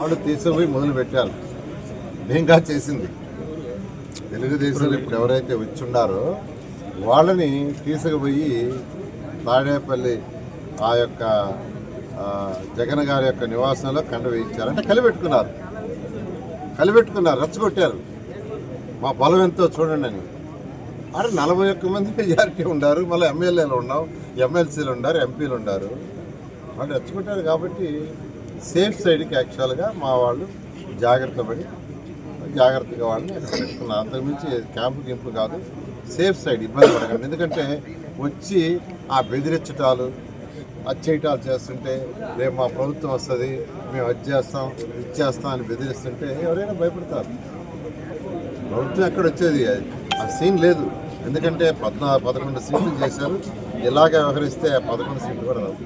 వాళ్ళు తీసుకుపోయి మొదలు పెట్టారు. భీంగా చేసింది. తెలుగుదేశంలో ఇప్పుడు ఎవరైతే వచ్చిండారో వాళ్ళని తీసుకుపోయి తాడేపల్లి ఆ యొక్క జగన్ గారి యొక్క నివాసంలో కండ వేయించారు అంటే కలిపెట్టుకున్నారు. కలిపెట్టుకున్నారు రచ్చగొట్టారు. మా బలం ఎంతో చూడండి అని. అరే నలభై ఒక్క మంది మెజారిటీ ఉన్నారు మళ్ళీ ఎమ్మెల్యేలు ఉన్నాం ఎమ్మెల్సీలు ఉన్నారు ఎంపీలు ఉన్నారు. వాళ్ళు రచ్చగొట్టారు కాబట్టి సేఫ్ సైడ్కి యాక్చువల్గా మా వాళ్ళు జాగ్రత్త పడి జాగ్రత్తగా వాళ్ళని పెట్టుకున్నారు అంతకుమించి క్యాంపు గింపు కాదు. సేఫ్ సైడ్ ఇబ్బంది పడకండి. ఎందుకంటే వచ్చి ఆ బెదిరించటాలు అచ్చేయటాలు చేస్తుంటే రేపు మా ప్రభుత్వం వస్తుంది మేము అది చేస్తాం ఇది చేస్తాం అని బెదిరిస్తుంటే ఎవరైనా భయపడతారు. ప్రభుత్వం ఎక్కడ వచ్చేది? ఆ సీన్ లేదు. ఎందుకంటే పద్నా పదకొండు సీట్లు చేశారు. ఇలాగ వ్యవహరిస్తే ఆ పదకొండు సీట్లు కూడా రావు.